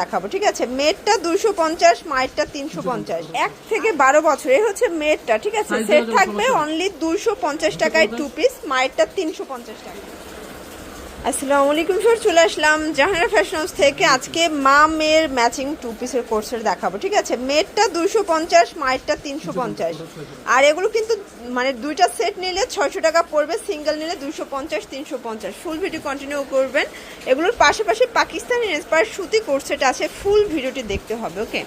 দেখাবো ঠিক আছে? মেটটা দুশো পঞ্চাশ মায়েরটা তিনশো পঞ্চাশ। এক থেকে বারো বছর এ হচ্ছে মেটটা ঠিক আছে? সেট থাকবে অনলি দুশো পঞ্চাশ টাকায় টু পিস মায়েরটা তিনশো পঞ্চাশ টাকা আসসালামু আলাইকুম স্যার, চলে আসলাম জাহানারা ফ্যাশন হাউস থেকে। আজকে মা মেয়ের ম্যাচিং টু পিসের কোর্সের দেখাবো, ঠিক আছে? মেয়েরটা দুশো পঞ্চাশ, মায়েরটা তিনশো পঞ্চাশ। আর এগুলো কিন্তু মানে দুইটা সেট নিলে ছয়শো টাকা পড়বে সিঙ্গেল নিলে দুশো পঞ্চাশ, তিনশো পঞ্চাশ। ফুল ভিডিও কন্টিনিউ করবেন। এগুলোর পাশাপাশি পাকিস্তানি ইন্সপায়ার সুতি কোর্সেট আছে ফুল ভিডিওটি দেখতে হবে ওকে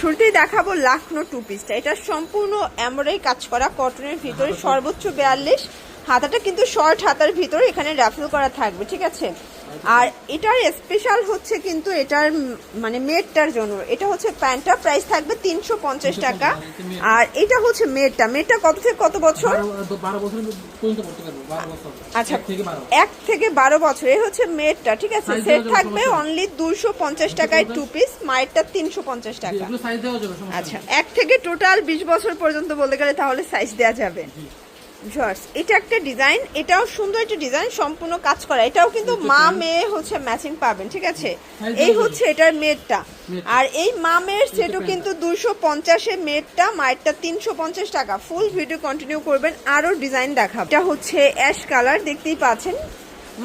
শুরুতেই দেখাবো লাখনো টু। পিসটা এটা সম্পূর্ণ এমব্রয়ডারি কাজ করা কটনের ভিতরে সর্বোচ্চ বিয়াল্লিশ হাতাটা কিন্তু শর্ট হাতার ভিতরে এখানে র্যাফেল করা থাকবে ঠিক আছে? আর এটার স্পেশাল হচ্ছে কিন্তু এটার মানে মেটটার জন্য। এটা হচ্ছে প্যান্টটা প্রাইস থাকবে তিনশো পঞ্চাশ টাকা। আর এটা হচ্ছে মেটটা মেটটা কত থেকে কত বছর? আচ্ছা এক থেকে বারো বছর। এই হচ্ছে মেটটা ঠিক আছে? সেট থাকবে অনলি দুশো পঞ্চাশ টাকায় টু পিস মায়েরটা তিনশো পঞ্চাশ টাকা। আচ্ছা এক থেকে টোটাল বিশ বছর পর্যন্ত বলতে গেলে তাহলে সাইজ দেওয়া যাবে। Viewers, এটা একটা ডিজাইন এটাও সুন্দর একটা ডিজাইন সম্পূর্ণ কাজ করা। এটাও কিন্তু মা মেয়ে হচ্ছে ম্যাচিং পাবেন ঠিক আছে? এই হচ্ছে এটার মেয়েরটা। মেয়েরটা। আর এই মা মেয়ের সেটও কিন্তু দুশো পঞ্চাশে মেয়েরটা মায়েরটা তিনশো পঞ্চাশ টাকা। ফুল ভিডিও কন্টিনিউ করবেন আরও ডিজাইন দেখাবো। এটা হচ্ছে অ্যাশ কালার দেখতেই পাচ্ছেন।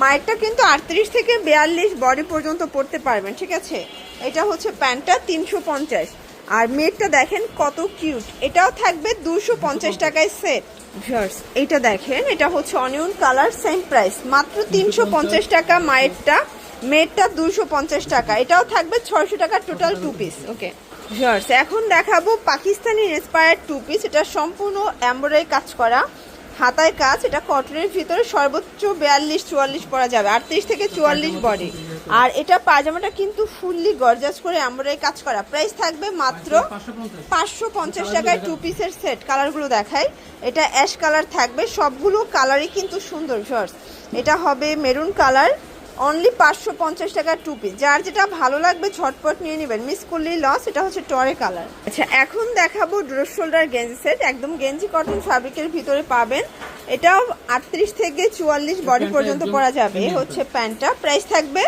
মায়েরটা কিন্তু আটত্রিশ থেকে বিয়াল্লিশ বডি পর্যন্ত পড়তে পারবেন ঠিক আছে? এটা হচ্ছে প্যান্টটা তিনশো পঞ্চাশ। আর মেয়েরটা দেখেন কত কিউট। এটাও থাকবে দুশো পঞ্চাশ টাকায় সেট। এটা দেখেন, এটা হচ্ছে অনিয়ন কালার সেম প্রাইস মাত্র তিনশো পঞ্চাশ টাকা মায়েরটা, মেয়েরটা দুশো পঞ্চাশ টাকা। এটাও থাকবে ছয়শো টাকা টোটাল টু পিস ওকে এখন দেখাবো পাকিস্তানি ইন্সপায়ার্ড টু পিস এটা সম্পূর্ণ এমব্রয়ডারি কাজ করা। হাতায় কাজ, এটা কটনের ভিতরে সর্বোচ্চ বিয়াল্লিশ, চুয়াল্লিশ পরা যাবে, আটত্রিশ থেকে চুয়াল্লিশ বডি আর এটা পায়জামাটা কিন্তু ফুললি গর্জাস করে এমব্রয়ডারি কাজ করা। প্রাইস থাকবে মাত্র পাঁচশো পঞ্চাশ টাকায় টু পিসের সেট কালারগুলো দেখায় এটা অ্যাশ কালার থাকবে। সবগুলো কালারই কিন্তু সুন্দর শর্টস এটা হবে মেরুন কালার অনলি পাঁচশো পঞ্চাশ টাকার টু পিস যার যেটা ভালো লাগবে ঝটপট নিয়ে নেবেন। মিস করলেই লস এটা হচ্ছে টরে কালার আচ্ছা এখন দেখাবো ড্রোস শোল্ডার গেঞ্জি সেট একদম গেঞ্জি কটন ফ্যাব্রিকের ভিতরে পাবেন। এটাও আটত্রিশ থেকে চুয়াল্লিশ বডি পর্যন্ত পরা যাবে। হচ্ছে প্যান্টটা প্রাইস থাকবে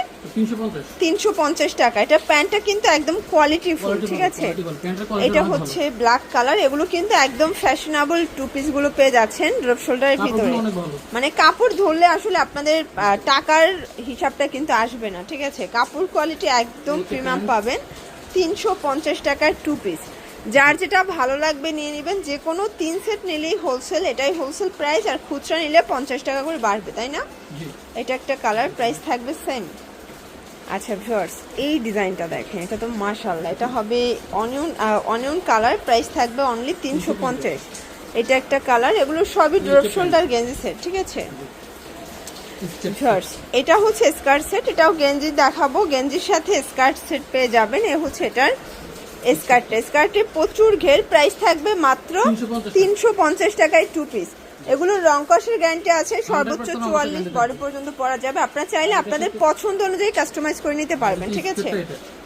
তিনশো পঞ্চাশ। টাকা। এটা প্যান্টটা কিন্তু একদম কোয়ালিটি ফুল ঠিক আছে? এটা হচ্ছে ব্ল্যাক কালার এগুলো কিন্তু একদম ফ্যাশনেবল টু পিসগুলো পেয়ে যাচ্ছেন ড্রপ শোল্ডারের ভিতরে। মানে কাপড় ধরলে আসলে আপনাদের টাকার হিসাবটা কিন্তু আসবে না ঠিক আছে? কাপড় কোয়ালিটি একদম প্রিমিয়াম পাবেন। তিনশো পঞ্চাশ টাকার টু পিস যার যেটা ভালো লাগবে নিয়ে নেবেন যে কোনো তিন সেট নিলেই হোলসেল এটাই হোলসেল প্রাইস আর খুচরা নিলে পঞ্চাশ টাকা করে বাড়বে তাই না? এটা একটা কালার প্রাইস থাকবে সেম আচ্ছা ভিউয়ার্স এই ডিজাইনটা দেখেন এটা তো মাশাল্লাহ এটা হবে অনিয়ন অনিয়ন কালার প্রাইস থাকবে অনলি তিনশো পঞ্চাশ। এটা একটা কালার এগুলো সবই ড্রপ শোল্ডার গেঞ্জি সেট ঠিক আছে? এটা হচ্ছে স্কার্ট সেট এটাও গেঞ্জি দেখাবো। গেঞ্জির সাথে স্কার্ট সেট পেয়ে যাবেন। এ হচ্ছে এটার স্কার্টটা। স্কার্টে প্রচুর ঘের প্রাইস থাকবে মাত্র তিনশো পঞ্চাশ টাকায় টু পিস এগুলো রং কষের গ্যারান্টি আছে সর্বোচ্চ চুয়াল্লিশ guarantee পর্যন্ত পরা যাবে। আপনারা চাইলে আপনাদের পছন্দ অনুযায়ী কাস্টমাইজ করে নিতে পারবেন ঠিক আছে।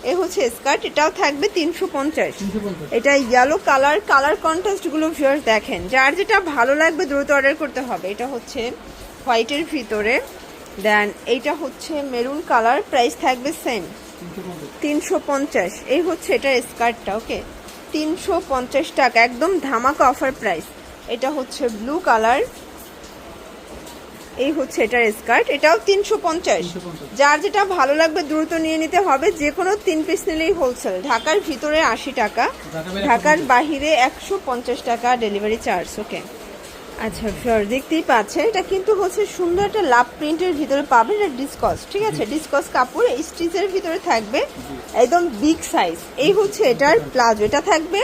এ হচ্ছে স্কার্ট এটাও থাকবে তিনশো পঞ্চাশ। এটা ইয়েলো কালার কালার কন্ট্রাস্টগুলো ভিউয়ার্স দেখেন। যার যেটা ভালো লাগবে দ্রুত অর্ডার করতে হবে। এটা হচ্ছে হোয়াইটের ভিতরে। দেন এইটা হচ্ছে মেরুন কালার প্রাইস থাকবে সেম তিনশো পঞ্চাশ। এই হচ্ছে এটার স্কার্টটা ওকে তিনশো পঞ্চাশ টাকা একদম ধামাকা অফার প্রাইস এটা হচ্ছে ব্লু কালার এই হচ্ছে এটার স্কার্ট এটাও তিনশো পঞ্চাশ। যার যেটা ভালো লাগবে দ্রুত নিয়ে নিতে হবে যে কোনো তিন পিস নিলেই হোলসেল ঢাকার ভিতরে আশি টাকা ঢাকার বাইরে ঢাকার বাহিরে একশো পঞ্চাশ টাকা ডেলিভারি চার্জ ওকে আচ্ছা ফিওর দেখতেই পাচ্ছে এটা কিন্তু হচ্ছে সুন্দর একটা লাভ প্রিন্টের ভিতরে পাবেন এটা ডিসকস ঠিক আছে? ডিসকস কাপড় স্টিচের ভিতরে থাকবে একদম বিগ সাইজ এই হচ্ছে এটার প্লাজো এটা থাকবে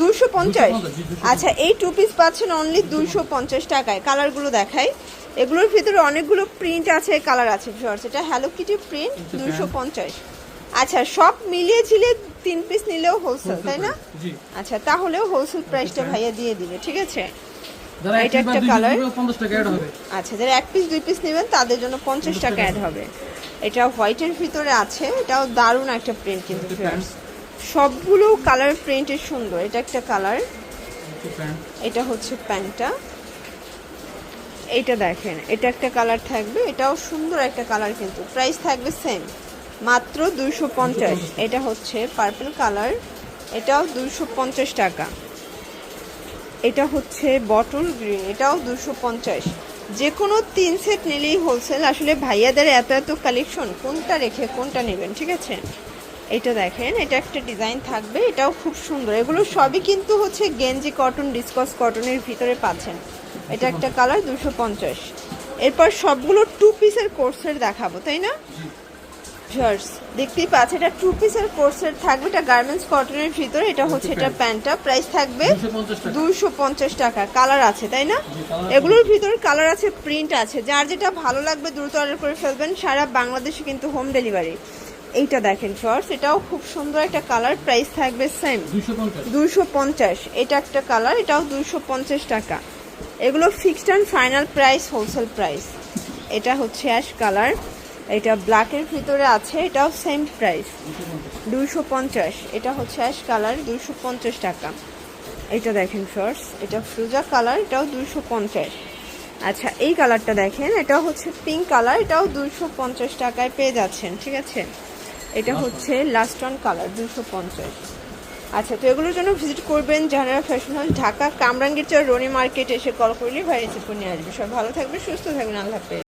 দুশো পঞ্চাশ। 250, জি, 250 আচ্ছা এই টু পিস পাচ্ছেন অনলি দুশো পঞ্চাশ টাকায়। কালারগুলো দেখাই। এগুলোর ভিতরে অনেকগুলো প্রিন্ট আছে কালার আছে ফিওর্স এটা হ্যালো কিটি প্রিন্ট দুশো পঞ্চাশ। আচ্ছা সব মিলিয়ে ঝিলিয়ে তিন পিস নিলেও হোলসেল তাই না? আচ্ছা তাহলেও হোলসেল প্রাইসটা ভাইয়া দিয়ে দিবে ঠিক আছে? এটা একটা একটা কালার আচ্ছা যারা এক পিস দুই পিস নেবেন তাদের জন্য পঞ্চাশ টাকা অ্যাড হবে। এটা হোয়াইটের ভিতরে আছে এটাও দারুণ একটা প্রিন্ট কিন্তু। সবগুলো কালার প্রিন্টের সুন্দর এটা একটা কালার এটা হচ্ছে প্যান্টটা। এটা দেখেন এটা একটা কালার থাকবে এটাও সুন্দর একটা কালার কিন্তু। প্রাইস থাকবে সেম মাত্র দুইশো পঞ্চাশ। এটা হচ্ছে পার্পল কালার এটাও দুইশো পঞ্চাশ টাকা। এটা হচ্ছে বটল গ্রিন এটাও দুশো পঞ্চাশ। যে কোনো তিন সেট নিলেই হোলসেল আসলে ভাইয়াদের এত এত কালেকশন কোনটা রেখে কোনটা নেবেন, ঠিক আছে? এটা দেখেন, এটা একটা ডিজাইন থাকবে, এটাও খুব সুন্দর। এগুলো সবই কিন্তু হচ্ছে গেঞ্জি কটন ডিসকস কটনের ভিতরে পাচ্ছেন। এটা একটা কালার দুশো পঞ্চাশ। এরপর সবগুলো টু পিসের কোর্সের দেখাবো, তাই না? শার্টস দেখতেই পাচ্ছ এটা টু পিসের কোর্সের থাকবে এটা গার্মেন্টস কটনের ভিতরে এটা হচ্ছে এটা প্যান্টটা। প্রাইস থাকবে দুশো পঞ্চাশ টাকা। কালার আছে তাই না? এগুলোর ভিতরে কালার আছে প্রিন্ট আছে। যার যেটা ভালো লাগবে দ্রুত অর্ডার করে ফেলবেন সারা বাংলাদেশে কিন্তু হোম ডেলিভারি এইটা দেখেন শর্টস এটাও খুব সুন্দর একটা কালার প্রাইস থাকবে সেম দুশো পঞ্চাশ। এটা একটা কালার এটাও দুইশো পঞ্চাশ টাকা। এগুলো fixed and final price wholesale price এটা হচ্ছে অ্যাশ কালার এটা ব্ল্যাকের ভিতরে আছে এটাও সেম প্রাইস দুইশো পঞ্চাশ এটা হচ্ছে অ্যাশ কালার দুইশো পঞ্চাশ টাকা। এটা দেখেন ফার্স এটা ফ্রুজা কালার এটাও দুইশো পঞ্চাশ। আচ্ছা এই কালারটা দেখেন এটা হচ্ছে পিঙ্ক কালার এটাও দুইশো পঞ্চাশ টাকায় পেয়ে যাচ্ছেন ঠিক আছে? এটা হচ্ছে লাস্ট ওয়ান কালার দুইশো পঞ্চাশ। আচ্ছা তো এগুলোর জন্য ভিজিট করবেন Jahanara fashion house Dhaka Kamrangirchar Roni market এসে কল করলে ভাই রিসিভ নিয়ে আসবে। সব ভালো থাকবে সুস্থ থাকবেন আল্লাহ হাফেজ।